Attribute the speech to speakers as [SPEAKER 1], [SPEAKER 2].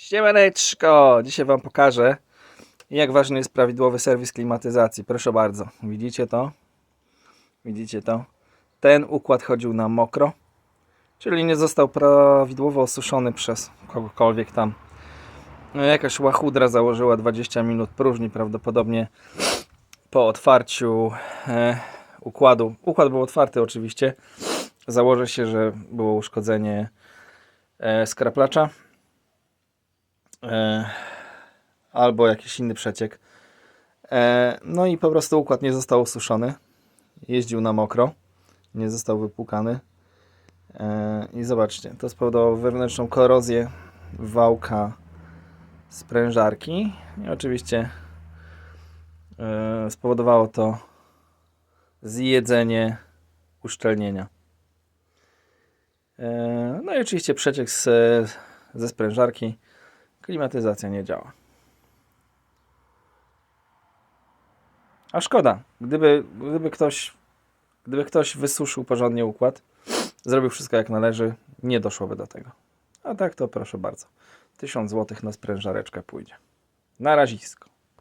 [SPEAKER 1] Siemaneczko! Dzisiaj Wam pokażę, jak ważny jest prawidłowy serwis klimatyzacji. Proszę bardzo, widzicie to? Widzicie to? Ten układ chodził na mokro, czyli nie został prawidłowo osuszony przez kogokolwiek tam. No, Jakaś łachudra założyła 20 minut próżni prawdopodobnie po otwarciu e, układu. Układ był otwarty oczywiście. Założę się, że było uszkodzenie e, skraplacza e, albo jakiś inny przeciek. E, no i po prostu układ nie został osuszony. Jeździł na mokro, nie został wypłukany. E, I zobaczcie, to spowodowało wewnętrzną korozję wałka sprężarki. I oczywiście e, spowodowało to zjedzenie uszczelnienia. E, No i oczywiście przeciek z, ze sprężarki. Klimatyzacja nie działa. A szkoda, gdyby, gdyby, ktoś, gdyby ktoś wysuszył porządnie układ, zrobił wszystko jak należy, nie doszłoby do tego. A tak to proszę bardzo. 1000 zł na sprężareczkę pójdzie. Na razisko.